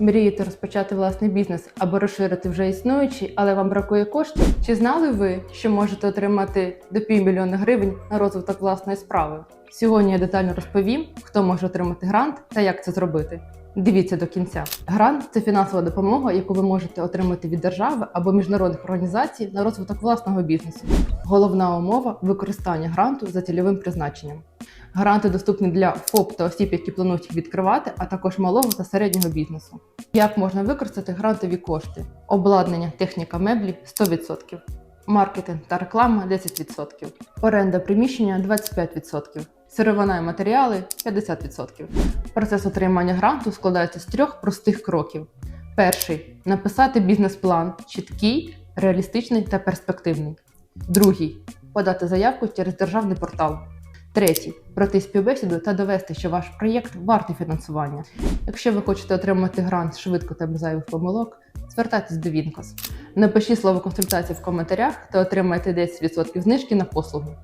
Мрієте розпочати власний бізнес або розширити вже існуючий, але вам бракує коштів? Чи знали ви, що можете отримати до півмільйона гривень на розвиток власної справи? Сьогодні я детально розповім, хто може отримати грант та як це зробити. Дивіться до кінця. Грант це фінансова допомога, яку ви можете отримати від держави або міжнародних організацій на розвиток власного бізнесу. Головна умова використання гранту за цільовим призначенням. Гранти доступні для ФОП та осіб, які планують їх відкривати, а також малого та середнього бізнесу. Як можна використати грантові кошти? Обладнання, техніка меблі 100%, маркетинг та реклама 10%, оренда приміщення 25%, сировина і матеріали 50%. Процес отримання гранту складається з трьох простих кроків. Перший написати бізнес-план чіткий, реалістичний та перспективний. Другий подати заявку через державний портал. Третій пройти співбесіду та довести, що ваш проєкт вартий фінансування. Якщо ви хочете отримати грант швидко та без зайвих помилок, звертайтесь до Вінкос. Напишіть слово консультації в коментарях та отримайте 10% знижки на послугу.